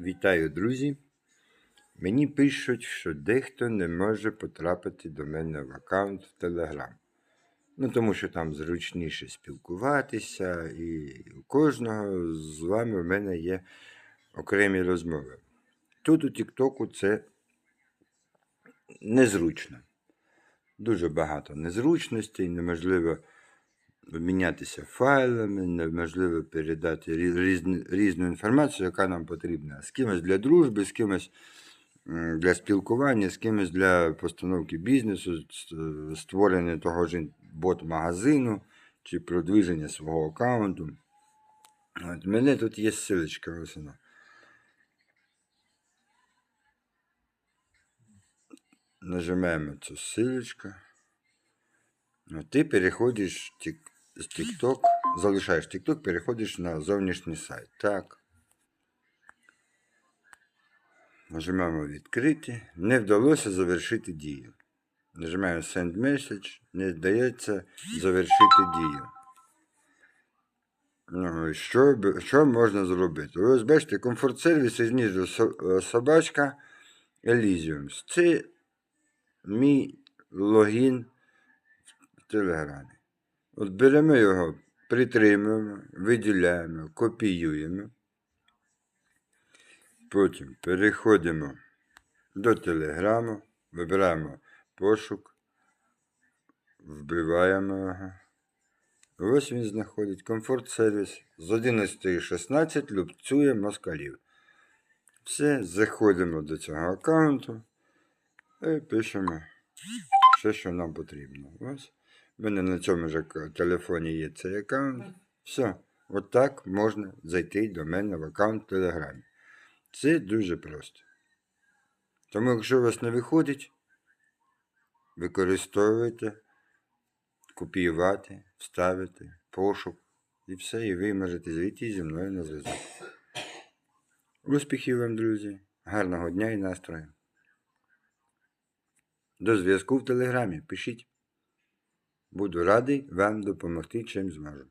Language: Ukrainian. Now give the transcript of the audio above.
Вітаю, друзі. Мені пишуть, що дехто не може потрапити до мене в аккаунт в Telegram. Ну, тому що там зручніше спілкуватися, і у кожного з вами в мене є окремі розмови. Тут у Тіктоку це незручно. Дуже багато незручностей, неможливо обмінятися файлами, неможливо передати рі- різні- різну інформацію, яка нам потрібна. З кимось для дружби, з кимось для спілкування, з кимось для постановки бізнесу, створення того ж бот-магазину чи продвиження свого аккаунту. От, у мене тут є ссылочка, ось вона. Нажимаємо цю ссылочку. Ну, Ти переходиш з TikTok, залишаєш TikTok, переходиш на зовнішній сайт. Так. Нажимаємо відкрити. Не вдалося завершити дію. Нажимаємо Send Message. Не вдається завершити дію. Ну, що, що можна зробити? Ось бачите, комфорт сервіс і знизу е, собачка Elysium. Це мій логін в Телеграмі. От беремо його, притримуємо, виділяємо, копіюємо. Потім переходимо до Телеграму, вибираємо пошук, вбиваємо його. Ось він знаходить комфорт сервіс з 11.16 лупцює москалів. Все, заходимо до цього аккаунту і пишемо все, що нам потрібно. Ось. У мене на цьому ж телефоні є цей аккаунт. Все. Отак можна зайти до мене в аккаунт в Телеграмі. Це дуже просто. Тому, якщо у вас не виходить, використовуйте, копіювати, вставити, пошук і все, і ви можете зайти зі мною на зв'язок. Успіхів вам, друзі! Гарного дня і настрою! До зв'язку в Телеграмі. Пишіть. Буду радий вам допомогти чим зможу.